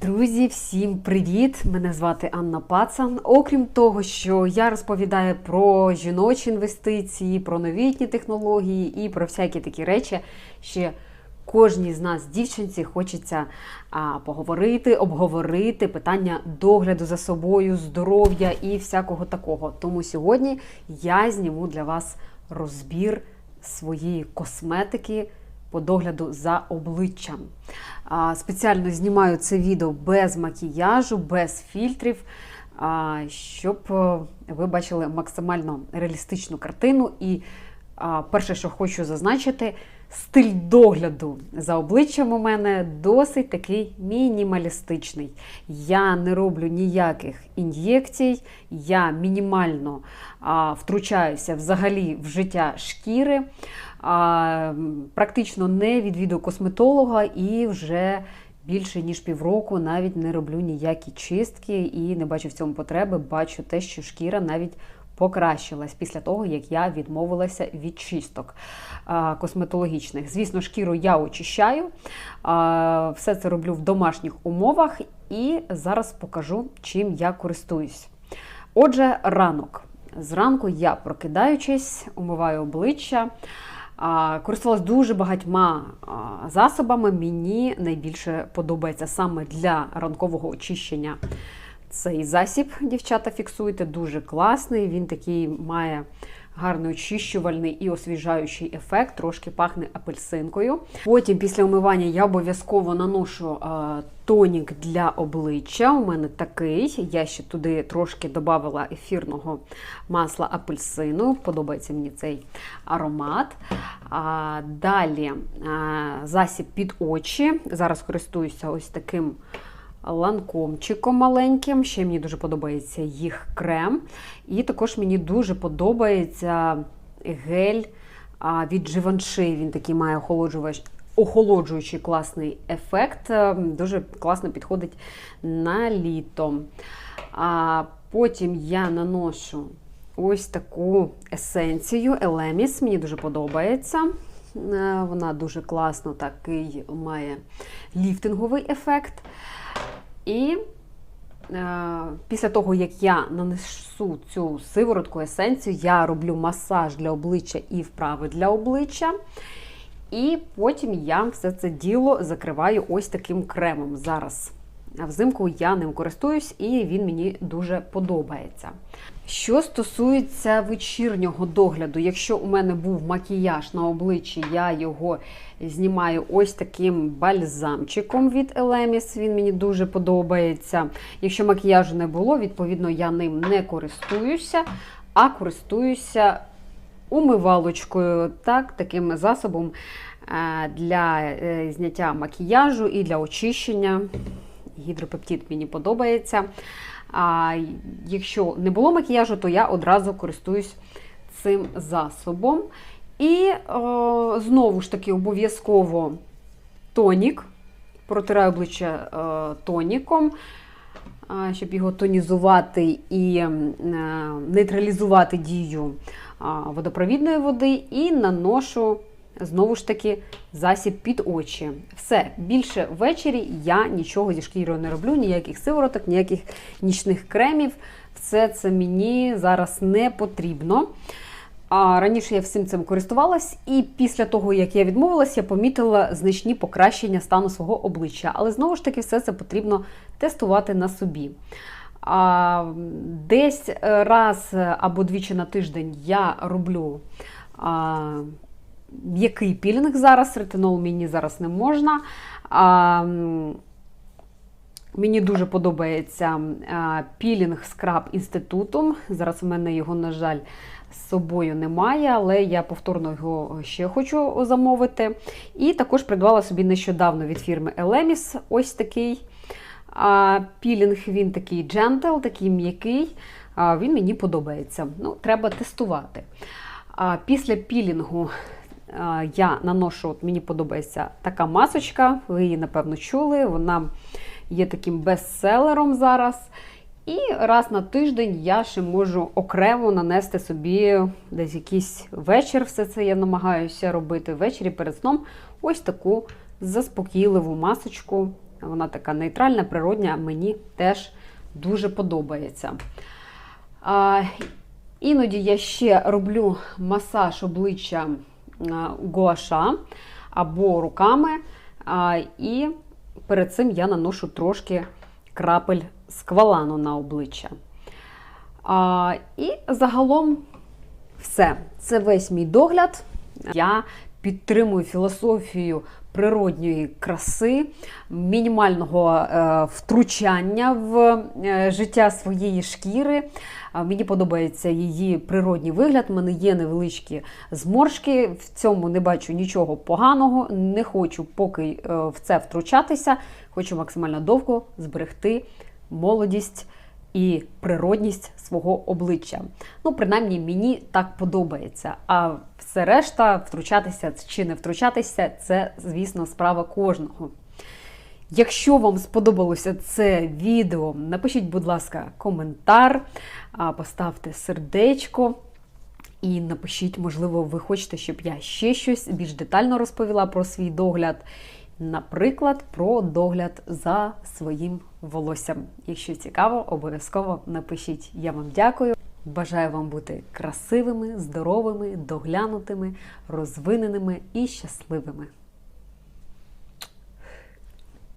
Друзі, всім привіт! Мене звати Анна Пацан. Окрім того, що я розповідаю про жіночі інвестиції, про новітні технології і про всякі такі речі, ще кожній з нас, дівчинці, хочеться а, поговорити, обговорити питання догляду за собою, здоров'я і всякого такого. Тому сьогодні я зніму для вас розбір своєї косметики по догляду за обличчям. Спеціально знімаю це відео без макіяжу, без фільтрів, щоб е, ви бачили максимально реалістичну картину. І перше, що хочу зазначити, стиль догляду за обличчям у мене досить такий мінімалістичний. Я не роблю ніяких ін'єкцій, я мінімально а, втручаюся взагалі в життя шкіри. А, практично не відвідую косметолога і вже більше ніж півроку навіть не роблю ніякі чистки і не бачу в цьому потреби. Бачу те, що шкіра навіть покращилась після того, як я відмовилася від чисток косметологічних. Звісно, шкіру я очищаю. Все це роблю в домашніх умовах і зараз покажу, чим я користуюсь. Отже, ранок. Зранку я прокидаючись, умиваю обличчя. Користувалась дуже багатьма засобами. Мені найбільше подобається саме для ранкового очищення цей засіб, дівчата, фіксуйте, дуже класний. Він такий має гарний очищувальний і освіжаючий ефект, трошки пахне апельсинкою. Потім, після умивання, я обов'язково наношу а, тонік для обличчя. У мене такий. Я ще туди трошки додавала ефірного масла апельсину. Подобається мені цей аромат. А, Далі а, засіб під очі. Зараз користуюся ось таким ланкомчиком маленьким. Ще мені дуже подобається їх крем. І також мені дуже подобається гель від Givenchy. Він такий має охолоджувач. Охолоджуючий класний ефект, дуже класно підходить на літо. А Потім я наношу ось таку есенцію Елеміс. Мені дуже подобається. Вона дуже класно такий має ліфтинговий ефект. І е, після того, як я нанесу цю сиворотку есенцію, я роблю масаж для обличчя і вправи для обличчя. І потім я все це діло закриваю ось таким кремом. Зараз взимку я ним користуюсь, і він мені дуже подобається. Що стосується вечірнього догляду, якщо у мене був макіяж на обличчі, я його знімаю ось таким бальзамчиком від Elemis, він мені дуже подобається. Якщо макіяжу не було, відповідно, я ним не користуюся, а користуюся умивалочкою, так, таким засобом е, для е, зняття макіяжу і для очищення. Гідропептид мені подобається. А якщо не було макіяжу, то я одразу користуюсь цим засобом. І о, знову ж таки обов'язково тонік. Протираю обличчя о, тоніком, а, щоб його тонізувати і а, нейтралізувати дію а, водопровідної води, і наношу. Знову ж таки, засіб під очі. Все, більше ввечері я нічого зі шкірою не роблю, ніяких сивороток, ніяких нічних кремів. Все це мені зараз не потрібно. А Раніше я всім цим користувалась, і після того, як я відмовилась, я помітила значні покращення стану свого обличчя. Але знову ж таки, все це потрібно тестувати на собі. А, Десь раз або двічі на тиждень я роблю. А, М'який пілінг зараз, ретинол мені зараз не можна. А, Мені дуже подобається пілінг скраб інститутом. Зараз у мене його, на жаль, з собою немає, але я повторно його ще хочу замовити. І також придбала собі нещодавно від фірми Elemis ось такий пілінг. Він такий джентл, такий м'який. Він мені подобається. Ну, Треба тестувати. Після пілінгу я наношу, от мені подобається така масочка, ви її, напевно, чули. Вона є таким бестселером зараз. І раз на тиждень я ще можу окремо нанести собі десь якийсь вечір. Все це я намагаюся робити ввечері перед сном. Ось таку заспокійливу масочку Вона така нейтральна, природня, мені теж дуже подобається. А, іноді я ще роблю масаж обличчя гуаша або руками. І перед цим я наношу трошки крапель сквалану на обличчя. І загалом все. Це весь мій догляд. Я підтримую філософію природньої краси, мінімального е, втручання в е, життя своєї шкіри. Мені подобається її природній вигляд. У мене є невеличкі зморшки. В цьому не бачу нічого поганого. Не хочу поки е, в це втручатися. Хочу максимально довго зберегти молодість і природність свого обличчя. Ну, принаймні, мені так подобається. А все решта, втручатися чи не втручатися, це, звісно, справа кожного. Якщо вам сподобалося це відео, напишіть, будь ласка, коментар, поставте сердечко. І напишіть, можливо, ви хочете, щоб я ще щось більш детально розповіла про свій догляд. Наприклад, про догляд за своїм волоссям. Якщо цікаво, обов'язково напишіть. Я вам дякую. Бажаю вам бути красивими, здоровими, доглянутими, розвиненими і щасливими.